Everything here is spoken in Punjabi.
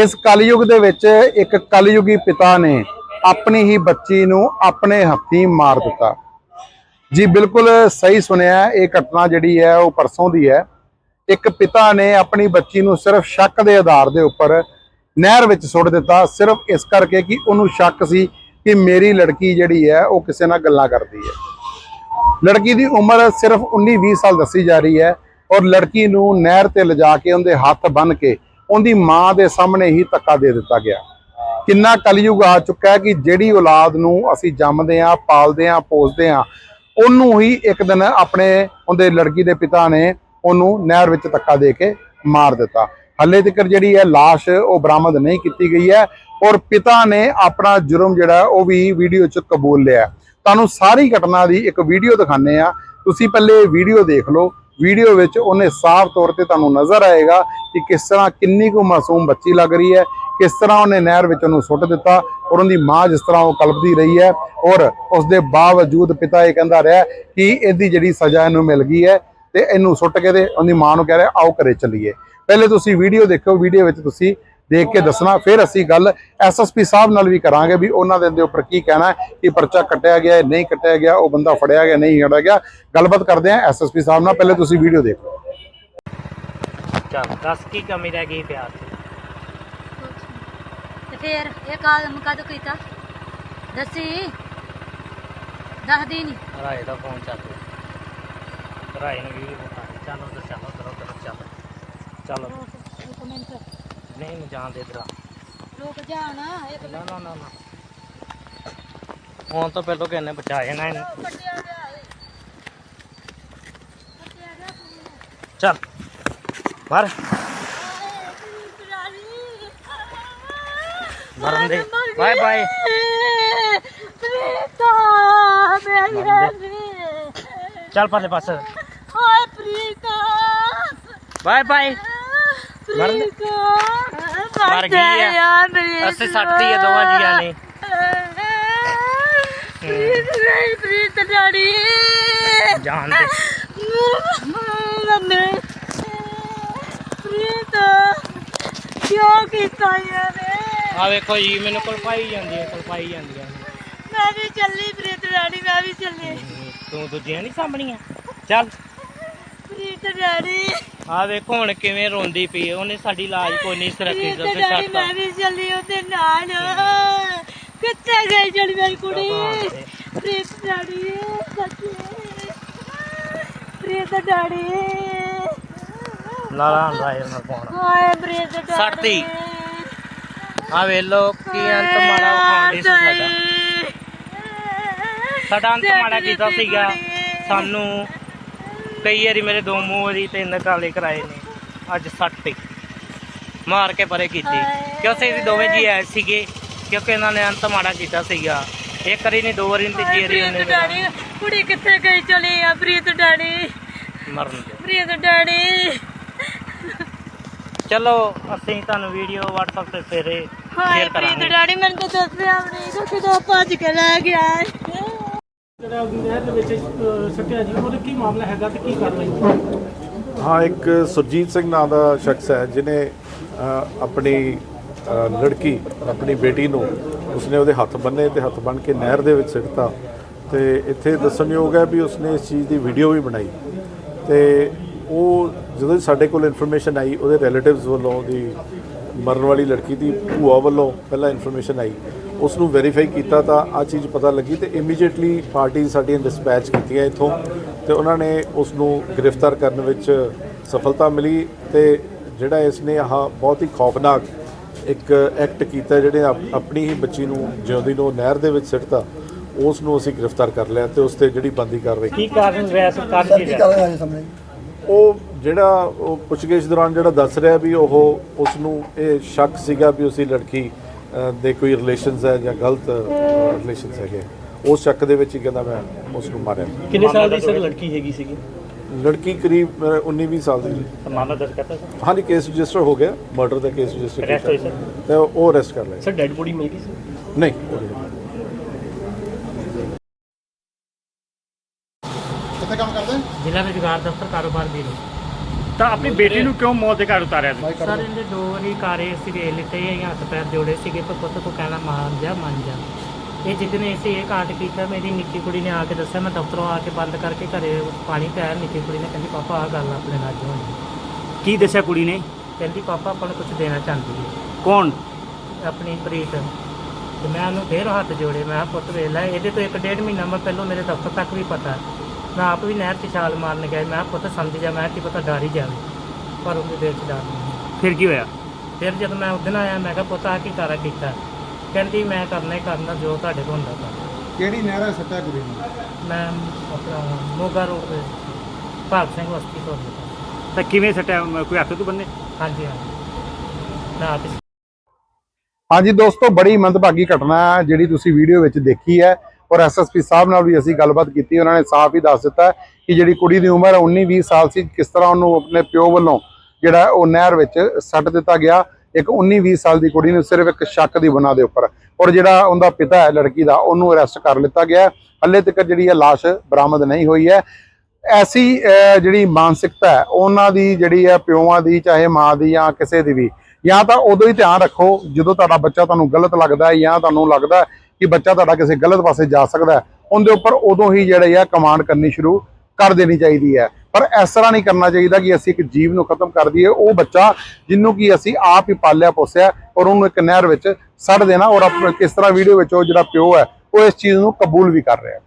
ਇਸ ਕਲਯੁਗ ਦੇ ਵਿੱਚ ਇੱਕ ਕਲਯੁਗੀ ਪਿਤਾ ਨੇ ਆਪਣੀ ਹੀ ਬੱਚੀ ਨੂੰ ਆਪਣੇ ਹੱਥੀਂ ਮਾਰ ਦਿੱਤਾ। ਜੀ ਬਿਲਕੁਲ ਸਹੀ ਸੁਣਿਆ ਇਹ ਘਟਨਾ ਜਿਹੜੀ ਹੈ, ਉਹ ਪਰਸੋਂ ਦੀ ਹੈ। ਇੱਕ ਪਿਤਾ ਨੇ ਆਪਣੀ ਬੱਚੀ ਨੂੰ ਸਿਰਫ ਸ਼ੱਕ ਦੇ ਆਧਾਰ ਦੇ ਉੱਪਰ ਨਹਿਰ ਵਿੱਚ ਸੁੱਟ ਦਿੱਤਾ। ਸਿਰਫ ਇਸ ਕਰਕੇ ਕਿ ਉਹਨੂੰ ਸ਼ੱਕ ਸੀ ਕਿ ਮੇਰੀ ਲੜਕੀ ਜਿਹੜੀ ਹੈ, ਉਹ ਕਿਸੇ ਨਾਲ ਗੱਲਾਂ ਕਰਦੀ ਹੈ। ਲੜਕੀ ਦੀ ਉਮਰ ਸਿਰਫ 19-20 ਸਾਲ ਦੱਸੀ ਜਾ ਰਹੀ ਹੈ ਔਰ ਲੜਕੀ ਨੂੰ ਨਹਿਰ ਤੇ ਲਿਜਾ ਕੇ ਉਹਦੇ ਹੱਥ ਬੰਨ੍ਹ ਕੇ ਉਹਦੀ ਮਾਂ ਦੇ ਸਾਹਮਣੇ ਹੀ ਧੱਕਾ ਦੇ ਦਿੱਤਾ ਗਿਆ। ਕਿੰਨਾ ਕਲਯੁਗ ਆ ਚੁੱਕਾ ਹੈ ਕਿ ਜਿਹੜੀ ਔਲਾਦ ਨੂੰ ਅਸੀਂ ਜੰਮਦੇ ਆ ਪਾਲਦੇ ਆ ਪੋਸਦੇ ਆ ਉਹਨੂੰ ਹੀ ਇੱਕ ਦਿਨ ਆਪਣੇ ਉਹਦੇ ਲੜਕੀ ਦੇ ਪਿਤਾ ਨੇ ਉਹਨੂੰ ਨਹਿਰ ਵਿੱਚ ਧੱਕਾ ਦੇ ਕੇ ਮਾਰ ਦਿੱਤਾ। ਹੱਲੇ ਤੱਕ ਜਿਹੜੀ ਹੈ লাশ ਉਹ ਬਰਾਮਦ ਨਹੀਂ ਕੀਤੀ ਗਈ ਹੈ ਔਰ ਪਿਤਾ ਨੇ ਆਪਣਾ ਜੁਰਮ ਜਿਹੜਾ ਉਹ ਵੀ ਵੀਡੀਓ 'ਚ ਕਬੂਲ ਲਿਆ। ਤੁਹਾਨੂੰ ਸਾਰੀ ਘਟਨਾ ਦੀ ਇੱਕ ਵੀਡੀਓ ਦਿਖਾਣੇ ਆ ਤੁਸੀਂ ਪਹਿਲੇ ਵੀਡੀਓ ਦੇਖ ਲਓ। ਵੀਡੀਓ ਵਿੱਚ ਉਹਨੇ ਸਾਫ਼ ਤੌਰ ਤੇ ਤੁਹਾਨੂੰ ਨਜ਼ਰ ਆਏਗਾ ਕਿ ਕਿਸ ਤਰ੍ਹਾਂ ਕਿੰਨੀ ਕੁ ਮਾਸੂਮ ਬੱਚੀ ਲੱਗ ਰਹੀ ਹੈ, ਕਿਸ ਤਰ੍ਹਾਂ ਉਹਨੇ ਨਹਿਰ ਵਿੱਚ ਉਹਨੂੰ ਸੁੱਟ ਦਿੱਤਾ ਔਰ ਉਹਦੀ ਮਾਂ ਜਿਸ ਤਰ੍ਹਾਂ ਉਹ ਕਲਪਦੀ ਰਹੀ ਹੈ ਔਰ ਉਸ ਦੇ ਬਾਵਜੂਦ ਪਿਤਾ ਇਹ ਕਹਿੰਦਾ ਰਿਹਾ ਕਿ ਇਹਦੀ ਜਿਹੜੀ ਸਜ਼ਾ ਇਹਨੂੰ ਮਿਲ ਗਈ ਹੈ ਤੇ ਇਹਨੂੰ ਸੁੱਟ ਕੇ ਤੇ ਉਹਦੀ ਮਾਂ ਨੂੰ ਕਹਿ ਰਿਹਾ, ਆਓ ਘਰੇ ਚੱਲੀਏ। ਪਹਿਲੇ ਤੁਸੀਂ ਵੀਡੀਓ ਦੇਖੋ, ਵੀਡੀਓ ਵਿੱਚ ਤੁਸੀਂ ਦੇਖ ਕੇ ਦੱਸਣਾ ਫਿਰ ਅਸੀਂ ਗੱਲ ਐਸਐਸਪੀ ਸਾਹਿਬ ਨਾਲ ਵੀ ਕਰਾਂਗੇ ਵੀ ਉਹਨਾਂ ਦੇ ਦੇ ਉੱਪਰ ਕੀ ਕਹਿਣਾ ਹੈ ਕਿ ਪਰਚਾ ਕੱਟਿਆ ਗਿਆ ਹੈ, ਨਹੀਂ ਕੱਟਿਆ ਗਿਆ ਉਹ ਬੰਦਾ ਫੜਿਆ ਗਿਆ ਨਹੀਂ ਫੜਿਆ ਗਿਆ। ਗੱਲਬਾਤ ਕਰਦੇ ਹਾਂ ਐਸਐਸਪੀ ਸਾਹਿਬ ਨਾਲ ਪਹਿਲੇ ਤੁਸੀਂ ਵੀਡੀਓ ਦੇਖੋ। ਚੱਲ ਦੱਸ ਕੀ ਕਮੀ ਰਹਿ ਗਈ ਪਿਆਰ ਦੀ? ਤੇ ਫੇਰ ਇਹ ਕਾਲਮ ਕਦੋਂ ਕੀਤਾ? ਦੱਸੀ? ਦੱਸਦੀ ਨਹੀਂ ਰਾਏ ਦਾ ਫੋਨ ਚੱਲ ਰਿਹਾ ਰਾਏ ਨੂੰ ਵੀ ਬਤਾ ਚੱਲ ਉਧਰ ਚੱਲ ਉਧਰ ਉਧਰ ਚੱਲ। ਚੱਲ। ਨਹੀਂ ਨੂੰ ਜਾਣ ਦੇ ਇਧਰ ਰੁਕ ਜਾਣਾ ਇੱਕ ਨਾ ਨਾ ਨਾ ਨਾ। ਹੁਣ ਤਾਂ ਪਹਿਲੋਂ ਕਿੰਨੇ ਬਚਾ ਜਾਣਾ ਇਹਨੂੰ। ਚੱਲ ਮਰ ਮਰਨ ਦੇ ਬਾਏ ਬਾਏ। ਪ੍ਰੀਤਾ ਮੇਰੀ ਚੱਲ ਪਾਲੇ ਪਾਸੇ। ਹਾਏ ਪ੍ਰੀਤਾ। Bye bye. ਮਰਨ ਦੇ। ਮਰ ਗਈ ਆ। ਅਸੀਂ ਸੱਟਤੀ ਆ ਦੋਵਾਂ ਜੀਆਂ ਨੇ। ਨਹੀਂ ਪ੍ਰੀਤ ਡਾੜੀ ਜਾਣ ਦੇ ਮੰਮੀ ਪ੍ਰੀਤ ਕਿਉਂ ਕੀਤਾ ਇਹਨੇ ਆ ਵੇਖੋ ਜੀ ਮੈਨੂੰ ਕੋਲ ਪਾਈ ਜਾਂਦੀ ਹੈ ਕੋਲ ਪਾਈ ਜਾਂਦੀਆਂ ਨੇ। ਮੈਂ ਵੀ ਚੱਲੀ ਪ੍ਰੀਤ ਡਾੜੀ ਮੈਂ ਵੀ ਚੱਲੀ। ਤੂੰ ਦੂਜੀਆਂ ਨਹੀਂ ਸਾਂਭਣੀਆਂ? ਚੱਲ। ਆ ਵੇਖੋ ਹੁਣ ਕਿਵੇਂ ਰੋਂਦੀ ਪਈ ਹੈ। ਉਹਨੇ ਸਾਡੀ ਲਾਜ ਕੋਈ ਨਹੀਂ ਪ੍ਰੀਤ ਉੱਤੇ ਡਾੜੀ ਛੱਡਤਾ ਮੈਂ ਵੀ ਚੱਲੀ ਉਹਦੇ ਨਾਲ। ਕਿੱਥੇ ਗਈ ਜਿਹੜੀ ਮੇਰੀ ਕੁੜੀ? ਪ੍ਰੀਤ ਡਾੜੀ ਸੱਚੀ। ਪ੍ਰੀਤ ਡਾੜੀ ਲਾਲਾ ਰਾਏ ਨਾਲ ਫੋਨ। ਹਾਏ ਪ੍ਰੀਤ ਡਾੜੀ ਸੱਟਤੀ। ਆ ਵੇ ਲੋ ਕੀ ਅੰਤ ਮਾੜਾ ਵਿਖਾਉਂਦੀ ਸੀ ਸਾਡਾ। ਸਾਡਾ ਅੰਤ ਮਾੜਾ ਕੀਤਾ ਸੀਗਾ? ਸਾਨੂੰ ਕਈ ਵਾਰੀ ਮੇਰੇ ਦੋ ਮੂੰਹ ਵਾਰੀ ਤਿੰਨ ਕਾਲੇ ਕਰਾਏ ਨੇ ਅੱਜ ਸੱਟ ਤੇ। ਮਾਰ ਕੇ ਪਰੇ ਕੀਤੀ। ਕਿਉਂਕਿ ਅਸੀਂ ਦੋਵੇਂ ਜੀ ਆਏ ਸੀਗੇ? ਕਿਉਂਕਿ ਇਹਨਾਂ ਨੇ ਅੰਤ ਮਾੜਾ ਕੀਤਾ ਸੀਗਾ। ਇੱਕ ਵਾਰੀ ਨਹੀਂ ਦੋ ਵਾਰੀ ਨਹੀਂ ਤੀਜੀ ਵਾਰੀ ਉਹਨੇ ਪ੍ਰੀਤ ਡੈਡੀ ਕੁੜੀ ਕਿੱਥੇ ਗਈ ਚਲੀ ਆ ਪ੍ਰੀਤ ਡੈਡੀ? ਮਰਨ ਦੇ। ਪ੍ਰੀਤ ਡੈਡੀ। ਚਲੋ ਅਸੀਂ ਤੁਹਾਨੂੰ ਵੀਡੀਓ WhatsApp ਤੇ ਫੇਰੇ ਸ਼ੇਅਰ ਪ੍ਰੀਤ ਕਰਾਂਗੇ। ਡੈਡੀ ਮੈਨੂੰ ਤਾਂ ਦੱਸਿਆ ਵੀ ਨਹੀਂ ਕਿ ਕਿਦੋਂ ਭੱਜ ਕੇ ਲੈ ਗਿਆ। ਜਿਹੜਾ ਨਹਿਰ ਦੇ ਵਿੱਚ ਅਹ, ਜੀ ਉਹਦਾ ਕੀ ਮਾਮਲਾ ਹੈਗਾ ਤੇ ਕੀ ਕਾਰਵਾਈ ਹਾਂ ਇੱਕ ਸੁਰਜੀਤ ਸਿੰਘ ਨਾਂ ਦਾ ਸ਼ਖਸ ਹੈ ਜਿਨੇ ਆਪਣੀ ਲੜਕੀ ਆਪਣੀ ਬੇਟੀ ਨੂੰ ਉਸਨੇ ਉਹਦੇ ਹੱਥ ਬੰਨੇ ਤੇ ਹੱਥ ਬੰਨ ਕੇ ਨਹਿਰ ਦੇ ਵਿੱਚ ਸਿੱਟਤਾ ਤੇ ਇੱਥੇ ਦੱਸਣਯੋਗ ਹੈ ਵੀ ਉਸਨੇ ਇਸ ਚੀਜ਼ ਦੀ ਵੀਡੀਓ ਵੀ ਬਣਾਈ ਤੇ ਉਹ ਜਦੋਂ ਸਾਡੇ ਕੋਲ ਇਨਫੋਰਮੇਸ਼ਨ ਆਈ ਉਹਦੇ ਰਿਲੇਟਿਵਸ ਵੱਲੋਂ ਉਹਦੀ ਮਰਨ ਵਾਲੀ ਲੜਕੀ ਦੀ ਭੂਆ ਵੱਲੋਂ ਪਹਿਲਾਂ ਇਨਫੋਰਮੇਸ਼ਨ ਆਈ। ਉਸ ਨੂੰ ਵੈਰੀਫਾਈ ਕੀਤਾ ਤਾਂ ਆ ਚੀਜ਼ ਪਤਾ ਲੱਗੀ ਤੇ ਇਮੀਡੀਏਟਲੀ ਪਾਰਟੀ ਸਾਡੀਆਂ ਡਿਸਪੈਚ ਕੀਤੀਆਂ ਇੱਥੋਂ ਤੇ ਉਹਨਾਂ ਨੇ ਉਸ ਨੂੰ ਗ੍ਰਿਫਤਾਰ ਕਰਨ ਵਿੱਚ ਸਫਲਤਾ ਮਿਲੀ ਤੇ ਜਿਹੜਾ ਇਸ ਨੇ ਆਹ ਬਹੁਤ ਹੀ ਖੌਫਨਾਕ ਇੱਕ ਐਕਟ ਕੀਤਾ ਜਿਹੜੇ ਆਪ- ਆਪਣੀ ਹੀ ਬੱਚੀ ਨੂੰ ਜਿਉਂਦੀ ਨੂੰ ਨਹਿਰ ਦੇ ਵਿੱਚ ਸਿੱਟਤਾ ਉਸ ਨੂੰ ਅਸੀਂ ਗ੍ਰਿਫਤਾਰ ਕਰ ਲਿਆ ਤੇ ਉਸ ਤੇ ਜਿਹੜੀ ਬੰਦੀ ਕਾਰਵਾਈ ਕੀ ਕਾਰਨ ਰਿਹਾ? ਸਰਕਾਰ ਕੀ ਰਿਹਾ? ਉਹ ਜਿਹੜਾ ਉਹ ਪੁੱਛਗਿੱਛ ਦੌਰਾਨ ਜਿਹੜਾ ਦੱਸ ਰਿਹਾ ਵੀ ਉਹ ਉਸ ਨੂੰ ਇਹ ਸ਼ੱਕ ਸੀਗਾ ਵੀ ਉਸਦੀ ਲੜਕੀ ਦੇ ਕੋਈ ਰਿਲੇਸ਼ਨਸ ਹੈ ਜਾਂ ਗਲਤ ਰਿਲੇਸ਼ਨਸ ਹੈਗੇ ਉਸ ਸ਼ੱਕ ਦੇ ਵਿੱਚ ਹੀ ਕਹਿੰਦਾ ਮੈਂ ਉਸ ਨੂੰ ਮਾਰਿਆ। ਕਿੰਨੇ ਸਾਲ ਦੀ ਸਰ ਲੜਕੀ ਹੈਗੀ ਸੀਗੀ? ਲੜਕੀ ਕਰੀਬ 19-20 ਸਾਲ ਦੀ। ਸੀ। ਮਾਮਲਾ ਦਰਜ ਕਰਤਾ ਸਰ? ਹਾਂਜੀ ਕੇਸ ਰਜਿਸਟਰ ਹੋ ਗਿਆ। ਮਰਡਰ ਦਾ ਕੇਸ ਰਜਿਸਟਰ ਹੋਈ ਸਰ? ਤੇ ਉਹ ਅਰੈਸਟ ਕਰ ਲਿਆ ਸਰ ਡੈਡ ਬੋਡੀ ਮਿਲ ਗਈ ਸੀ? ਨਹੀਂ। ਉਹ ਨਹੀਂ। ਕਿੱਥੇ ਕੰਮ ਕਰਦੇ? ਜ਼ਿਲ੍ਹਾ ਰੁਜ਼ਗਾਰ ਦਫ਼ਤਰ ਕਾਰੋਬਾਰ ਬਿਊਰੋ। ਤਾਂ ਆਪਣੀ ਬੇਟੀ ਨੂੰ ਕਿਉਂ ਮੌਤ ਦੇ ਘਾਟ ਉਤਾਰਿਆ ਤੁਸੀਂ ਸਰ ਇਹਦੇ ਦੋ ਵਾਰੀ ਕਾਰੇ ਸੀਗੇ ਲਿੱਤੇ ਜਾਂ ਹੱਥ ਪੈਰ ਜੋੜੇ ਸੀਗੇ ਪਰ ਪੁੱਤ ਤੂੰ ਕਹਿਣਾ ਮੰਨ ਜਾ ਮੰਨ ਜਾ। ਇਹ ਜਿੱਦਣ ਇਸੇ ਇਹ ਕਾਂਡ ਕੀਤਾ ਮੇਰੀ ਨਿੱਕੀ ਕੁੜੀ ਨੇ ਆ ਕੇ ਦੱਸਿਆ ਮੈਂ ਦਫ਼ਤਰੋਂ ਆ ਕੇ ਬੰਦ ਕਰਕੇ ਘਰੇ ਪਾਣੀ ਪਿਆ ਨਿੱਕੀ ਕੁੜੀ ਨੇ ਕਹਿੰਦੀ ਪਾਪਾ ਆ ਗੱਲ ਆਪਣੇ ਨਾਲ ਹੋਈ ਕੀ ਦੱਸਿਆ ਕੁੜੀ ਨੇ? ਕਹਿੰਦੀ ਪਾਪਾ ਆਪਾਂ ਨੂੰ ਕੁਝ ਦੇਣਾ ਚਾਹੁੰਦੀ ਹੈ। ਕੌਣ? ਆਪਣੀ ਪ੍ਰੀਤ। ਤੇ ਮੈਂ ਉਹਨੂੰ ਫੇਰ ਹੱਥ ਜੋੜੇ ਮੈਂ ਕਿਹਾ ਪੁੱਤ ਵੇਖ ਲੈ ਇਹਦੇ ਤੋਂ ਇੱਕ ਡੇਢ ਮਹੀਨਾ ਮੈਂ ਪਹਿਲਾਂ ਮੇਰੇ ਦਫ਼ਤਰ ਤੱਕ ਵੀ ਪਤਾ ਮੈਂ ਆਪ ਵੀ ਨਹਿਰ 'ਚ ਛਾਲ ਮਾਰਨ ਗਿਆ ਮੈਂ ਪੁੱਤ ਸਮਝ ਜਾ ਮੈਂ ਕੀ ਪਤਾ ਡਰ ਹੀ ਜਾਵੇ। ਪਰ ਉਹਦੇ ਦਿਲ 'ਚ ਡਰ ਨਹੀਂ ਫਿਰ ਕੀ ਹੋਇਆ? ਫਿਰ ਜਦੋਂ ਮੈਂ ਉਦਣ ਆਇਆ ਮੈਂ ਕਿਹਾ ਪੁੱਤ ਆ ਕੀ ਕਾਰਾ ਕੀਤਾ? ਕਹਿੰਦੀ ਮੈਂ ਕਰਨਾ ਹੀ ਕਰਨਾ ਜੋ ਤੁਹਾਡੇ ਤੋਂ ਹੁੰਦਾ ਕਰ। ਕਿਹੜੀ ਨਹਿਰ ਹੈ ਸੱਟਾ ਨੂੰ ਮੈਂ ਆਪਣਾ ਮੋਗਾ ਰੋਡ ਤੇ ਭਾਗ ਸਿੰਘ ਵਸਤੀ ਤੋਂ ਬੋਲਦਾ। ਤਾਂ ਕਿਵੇਂ ਸੱਟਿਆ? ਕੋਈ ਹੱਥ ਤੋਂ ਬੰਨੇ? ਹਾਂਜੀ ਹਾਂਜੀ। ਮੈਂ ਆਪ ਹੀ ਹਾਂਜੀ ਦੋਸਤੋ ਬੜੀ ਮੰਦਭਾਗੀ ਘਟਨਾ ਹੈ ਜਿਹੜੀ ਤੁਸੀਂ ਵੀਡੀਓ ਵਿੱਚ ਦੇਖੀ ਹੈ। ਔਰ ਐਸਐਸਪੀ ਸਾਹਿਬ ਨਾਲ ਵੀ ਅਸੀਂ ਗੱਲਬਾਤ ਕੀਤੀ, ਉਹਨਾਂ ਨੇ ਸਾਫ਼ ਹੀ ਦੱਸ ਦਿੱਤਾ ਕਿ ਜਿਹੜੀ ਕੁੜੀ ਦੀ ਉਮਰ 19-20 ਸਾਲ ਸੀ, ਕਿਸ ਤਰ੍ਹਾਂ ਉਹਨੂੰ ਆਪਣੇ ਪਿਓ ਵੱਲੋਂ ਜਿਹੜਾ ਉਹ ਨਹਿਰ ਵਿੱਚ ਸੱਟ ਦਿੱਤਾ ਗਿਆ, ਇੱਕ 19-20 ਸਾਲ ਦੀ ਕੁੜੀ ਨੂੰ ਸਿਰਫ ਇੱਕ ਸ਼ੱਕ ਦੀ ਬਣਾ ਦੇ ਉੱਪਰ ਔਰ ਜਿਹੜਾ ਉਹਦਾ ਪਿਤਾ ਹੈ, ਲੜਕੀ ਦਾ, ਉਹਨੂੰ ਅਰੈਸਟ ਕਰ ਲਿੱਤਾ ਗਿਆ ਹੈ। ਹਾਲੇ ਤੱਕ ਜਿਹੜੀ ਇਹ ਲਾਸ਼ ਬਰਾਮਦ ਨਹੀਂ ਹੋਈ ਹੈ ਐਸੀ ਜਿਹੜੀ ਮਾਨਸਿਕਤਾ ਹੈ, ਉਹਨਾਂ ਦੀ ਜਿਹੜੀ ਹੈ, ਪਿਓਾਂ ਦੀ, ਚਾਹੇ ਮਾਂ ਦੀ ਜਾਂ ਕਿਸੇ ਦੀ ਵੀ, ਜਾਂ ਤਾਂ ਉਦੋਂ ਹੀ ਧਿਆਨ ਰੱਖੋ, ਜਦੋਂ ਤੁਹਾਡਾ ਬੱਚਾ ਤੁਹਾਨੂੰ ਗਲਤ ਲੱਗਦਾ ਹੈ ਜਾਂ ਤੁਹਾਨੂੰ ਲੱਗਦਾ ਕਿ ਬੱਚਾ ਤੁਹਾਡਾ ਕਿਸੇ ਗਲਤ ਪਾਸੇ ਜਾ ਸਕਦਾ ਉਹਦੇ ਉੱਪਰ ਉਦੋਂ ਹੀ ਜਿਹੜੇ ਆ ਕਮਾਂਡ ਕਰਨੀ ਸ਼ੁਰੂ ਕਰ ਦੇਣੀ ਚਾਹੀਦੀ ਹੈ। ਪਰ ਇਸ ਤਰ੍ਹਾਂ ਨਹੀਂ ਕਰਨਾ ਚਾਹੀਦਾ ਕਿ ਅਸੀਂ ਇੱਕ ਜੀਵ ਨੂੰ ਖਤਮ ਕਰ ਦਈਏ। ਉਹ ਬੱਚਾ ਜਿਹਨੂੰ ਕਿ ਅਸੀਂ ਆਪ ਹੀ ਪਾਲਿਆ ਪੋਸਿਆ ਔਰ ਉਹਨੂੰ ਇੱਕ ਨਹਿਰ ਵਿੱਚ ਸੜ ਦੇਣਾ ਔਰ ਆਪ- ਕਿਸ ਤਰ੍ਹਾਂ ਵੀਡੀਓ ਵਿੱਚ ਉਹ ਜਿਹੜਾ ਪਿਓ ਹੈ, ਉਹ ਇਸ ਚੀਜ਼ ਨੂੰ ਕਬੂਲ ਵੀ ਕਰ ਰਿਹਾ ਹੈ।